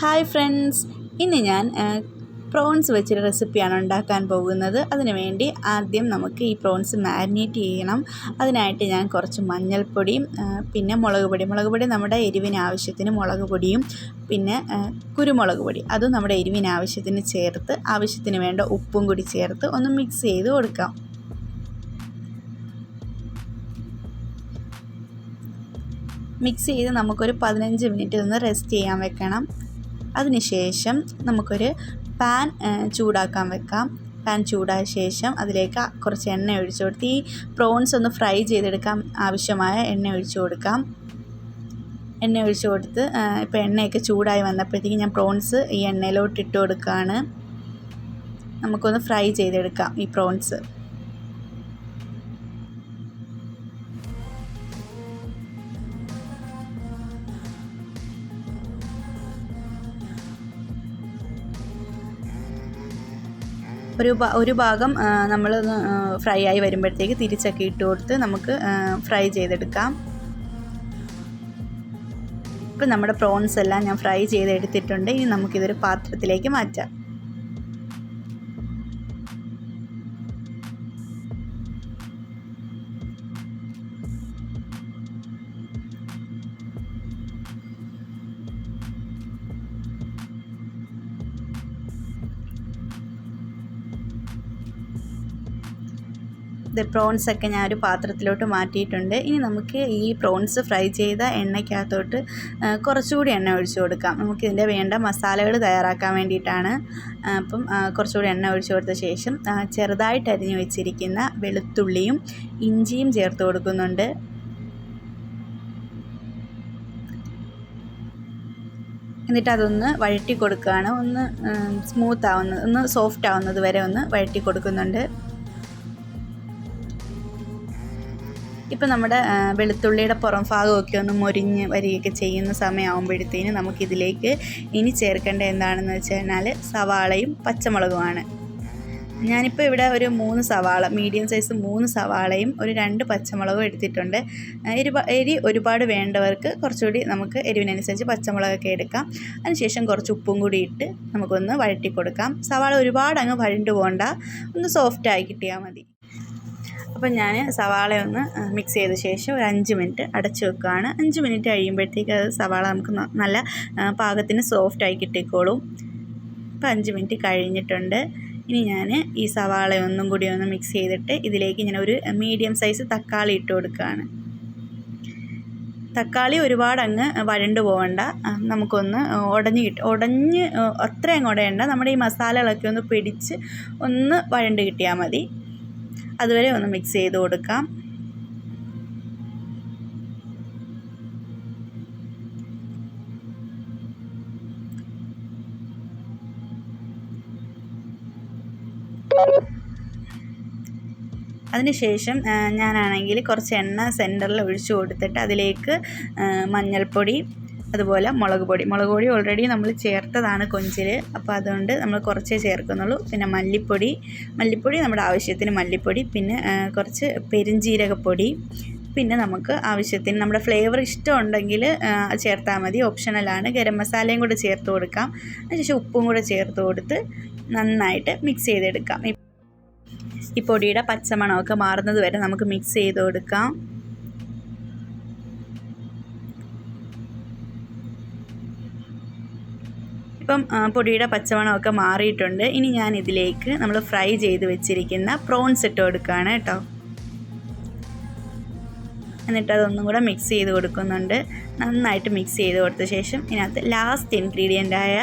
Hi friends. ഇന്ന് ഞാൻ prawns വെച്ചൊരു റെസിപ്പിയാണ് ഉണ്ടാക്കാൻ പോകുന്നത്. അതിന് വേണ്ടി ആദ്യം നമുക്ക് ഈ പ്രോൺസ് മാരിനേറ്റ് ചെയ്യണം. അതിനായിട്ട് ഞാൻ കുറച്ച് മഞ്ഞൾപ്പൊടിയും പിന്നെ മുളക് പൊടി. മുളക് പൊടി നമ്മുടെ എരിവിന് ആവശ്യത്തിന് മുളക് പൊടിയും പിന്നെ കുരുമുളക് പൊടി. അതും നമ്മുടെ എരിവിന് ആവശ്യത്തിന് ചേർത്ത് ആവശ്യത്തിന് വേണ്ട ഉപ്പും കൂടി ചേർത്ത് ഒന്ന് മിക്സ് ചെയ്ത് കൊടുക്കാം. മിക്സ് ചെയ്ത് നമുക്കൊരു പതിനഞ്ച് മിനിറ്റ് ഒന്ന് റെസ്റ്റ് ചെയ്യാൻ വെക്കണം. അതിനുശേഷം നമുക്കൊരു പാൻ ചൂടാക്കാൻ വെക്കാം. പാൻ ചൂടായ ശേഷം അതിലേക്ക് കുറച്ച് എണ്ണ ഒഴിച്ചു കൊടുത്ത് ഈ പ്രോൺസ് ഒന്ന് ഫ്രൈ ചെയ്തെടുക്കാൻ ആവശ്യമായ എണ്ണ ഒഴിച്ചു കൊടുക്കാം. എണ്ണ ഒഴിച്ചു കൊടുത്ത് ഇപ്പോൾ എണ്ണയൊക്കെ ചൂടായി വന്നപ്പോഴത്തേക്ക് ഞാൻ പ്രോൺസ് ഈ എണ്ണയിലോട്ട് ഇട്ട് കൊടുക്കുകയാണ്. നമുക്കൊന്ന് ഫ്രൈ ചെയ്തെടുക്കാം ഈ പ്രോൺസ് ഒരു ഒരു ഭാഗം നമ്മൾ ഫ്രൈ ആയി വരുമ്പോഴത്തേക്ക് തിരിച്ചൊക്കെ ഇട്ട് കൊടുത്ത് നമുക്ക് ഫ്രൈ ചെയ്തെടുക്കാം. ഇപ്പം നമ്മുടെ പ്രോൺസ് എല്ലാം ഞാൻ ഫ്രൈ ചെയ്തെടുത്തിട്ടുണ്ട്. ഇനി നമുക്കിതൊരു പാത്രത്തിലേക്ക് മാറ്റാം. ഇത് ഞാൻ ഒരു പാത്രത്തിലോട്ട് മാറ്റിയിട്ടുണ്ട്. ഇനി നമുക്ക് ഈ പ്രോൺസ് ഫ്രൈ ചെയ്ത എണ്ണയ്ക്കകത്തോട്ട് കുറച്ചുകൂടി എണ്ണ ഒഴിച്ചു കൊടുക്കാം. നമുക്കിതിന്റെ വേണ്ട മസാലകൾ തയ്യാറാക്കാൻ വേണ്ടിയിട്ടാണ്. അപ്പം കുറച്ചുകൂടി എണ്ണ ഒഴിച്ചു കൊടുത്ത ശേഷം ചെറുതായിട്ട് അരിഞ്ഞു വെച്ചിരിക്കുന്ന വെളുത്തുള്ളിയും ഇഞ്ചിയും ചേർത്ത് കൊടുക്കുന്നുണ്ട്. എന്നിട്ട് അതൊന്ന് വഴറ്റി കൊടുക്കുകയാണ്. ഒന്ന് സ്മൂത്ത് ആവുന്നത് ഒന്ന് സോഫ്റ്റ് ആവുന്നത് വരെ ഒന്ന് വഴറ്റി കൊടുക്കുന്നുണ്ട്. ഇപ്പം നമ്മുടെ വെളുത്തുള്ളിയുടെ പുറം ഭാഗമൊക്കെ ഒന്ന് മൊരിഞ്ഞ് വരികയൊക്കെ ചെയ്യുന്ന സമയമാകുമ്പോഴത്തേന് നമുക്കിതിലേക്ക് ഇനി ചേർക്കേണ്ട എന്താണെന്ന് വെച്ച് കഴിഞ്ഞാൽ സവാളയും പച്ചമുളകുമാണ്. ഞാനിപ്പോൾ ഇവിടെ ഒരു മൂന്ന് സവാള മീഡിയം സൈസ് മൂന്ന് സവാളയും ഒരു രണ്ട് പച്ചമുളകും എടുത്തിട്ടുണ്ട്. ആ, എരി എരി ഒരുപാട് വേണ്ടവർക്ക് കുറച്ചുകൂടി നമുക്ക് എരിവിനനുസരിച്ച് പച്ചമുളകൊക്കെ എടുക്കാം. അതിനുശേഷം കുറച്ച് ഉപ്പും കൂടി ഇട്ട് നമുക്കൊന്ന് വഴറ്റി കൊടുക്കാം സവാള ഒരുപാട് അങ്ങ് വഴണ്ടു പോകണ്ട ഒന്ന് സോഫ്റ്റായി കിട്ടിയാൽ മതി. അപ്പം ഞാൻ സവാള ഒന്ന് മിക്സ് ചെയ്ത ശേഷം ഒരു അഞ്ച് മിനിറ്റ് അടച്ചു വെക്കുകയാണ്. അഞ്ച് മിനിറ്റ് കഴിയുമ്പോഴത്തേക്ക് അത് സവാള നമുക്ക് നല്ല പാകത്തിന് സോഫ്റ്റായി കിട്ടിക്കോളും. ഇപ്പം അഞ്ച് മിനിറ്റ് കഴിഞ്ഞിട്ടുണ്ട്. ഇനി ഞാൻ ഈ സവാള ഒന്നും കൂടി ഒന്ന് മിക്സ് ചെയ്തിട്ട് ഇതിലേക്ക് ഇങ്ങനെ ഒരു മീഡിയം സൈസ് തക്കാളി ഇട്ട് കൊടുക്കുകയാണ്. തക്കാളി ഒരുപാട് അങ്ങ് വഴണ്ട് പോകണ്ട നമുക്കൊന്ന് ഉടഞ്ഞ് കിട്ടും ഉടഞ്ഞ് അത്രയും അങ്ങ് ഉടയണ്ട. നമ്മുടെ ഈ മസാലകളൊക്കെ ഒന്ന് പിടിച്ച് ഒന്ന് വഴണ്ട് കിട്ടിയാൽ മതി. അതുവരെ ഒന്ന് മിക്സ് ചെയ്ത് കൊടുക്കാം. അതിനുശേഷം ഞാനാണെങ്കിൽ കുറച്ച് എണ്ണ സെന്ററിൽ ഒഴിച്ചു കൊടുത്തിട്ട് അതിലേക്ക് മഞ്ഞൾപ്പൊടി അതുപോലെ മുളക് പൊടി. മുളക് പൊടി ഓൾറെഡി നമ്മൾ ചേർത്തതാണ് കൊഞ്ചിൽ അപ്പോൾ അതുകൊണ്ട് നമ്മൾ കുറച്ചേ ചേർക്കുന്നുള്ളൂ. പിന്നെ മല്ലിപ്പൊടി. മല്ലിപ്പൊടി നമ്മുടെ ആവശ്യത്തിന് മല്ലിപ്പൊടി പിന്നെ കുറച്ച് പെരിഞ്ജീരകപ്പൊടി പിന്നെ നമുക്ക് ആവശ്യത്തിന് നമ്മുടെ ഫ്ലേവർ ഇഷ്ടമുണ്ടെങ്കിൽ ചേർത്താൽ മതി. ഓപ്ഷണലാണ് ഗരം മസാലയും കൂടെ ചേർത്ത് കൊടുക്കാം. അതിനുശേഷം ഉപ്പും കൂടെ ചേർത്ത് കൊടുത്ത് നന്നായിട്ട് മിക്സ് ചെയ്തെടുക്കാം. ഈ- പൊടിയുടെ പച്ചമണമൊക്കെ മാറുന്നത് വരെ നമുക്ക് മിക്സ് ചെയ്ത് കൊടുക്കാം. ഇപ്പം പൊടിയുടെ പച്ചമണമൊക്കെ മാറിയിട്ടുണ്ട്. ഇനി ഞാൻ ഇതിലേക്ക് നമ്മൾ ഫ്രൈ ചെയ്ത് വെച്ചിരിക്കുന്ന പ്രോൺസ് ഇട്ട് കൊടുക്കുകയാണ് കേട്ടോ. എന്നിട്ട് അതൊന്നും കൂടെ മിക്സ് ചെയ്ത് കൊടുക്കുന്നുണ്ട്. നന്നായിട്ട് മിക്സ് ചെയ്ത് കൊടുത്ത ശേഷം ഇതിനകത്ത് ലാസ്റ്റ് ഇൻഗ്രീഡിയന്റായ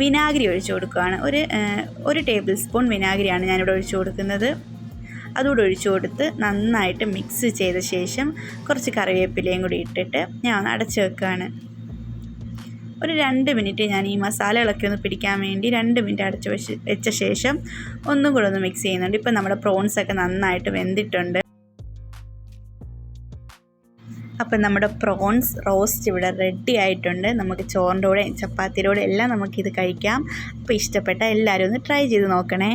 വിനാഗിരി ഒഴിച്ചു കൊടുക്കുകയാണ് ഒരു ഒരു ടേബിൾ സ്പൂൺ വിനാഗിരിയാണ് ഞാനിവിടെ ഒഴിച്ചു കൊടുക്കുന്നത്. അതുകൂടെ ഒഴിച്ചു കൊടുത്ത് നന്നായിട്ട് മിക്സ് ചെയ്ത ശേഷം കുറച്ച് കറിവേപ്പിലയും കൂടി ഇട്ടിട്ട് ഞാൻ അടച്ചു വെക്കുകയാണ് ഒരു രണ്ട് മിനിറ്റ് ഞാൻ ഈ മസാലകളൊക്കെ ഒന്ന് പിടിക്കാൻ വേണ്ടി രണ്ട് മിനിറ്റ് അടച്ച് വെച്ച് വെച്ച ശേഷം ഒന്നും കൂടെ ഒന്ന് മിക്സ് ചെയ്യുന്നുണ്ട്. ഇപ്പം നമ്മുടെ പ്രോൺസ് ഒക്കെ നന്നായിട്ട് വെന്തിട്ടുണ്ട്. അപ്പം നമ്മുടെ പ്രോൺസ് റോസ്റ്റ് ഇവിടെ റെഡി ആയിട്ടുണ്ട്. നമുക്ക് ചോറിന്റെ കൂടെ ചപ്പാത്തിയുടെ കൂടെ എല്ലാം നമുക്കിത് കഴിക്കാം. അപ്പോൾ ഇഷ്ടപ്പെട്ട എല്ലാവരും ഒന്ന് ട്രൈ ചെയ്ത് നോക്കണേ.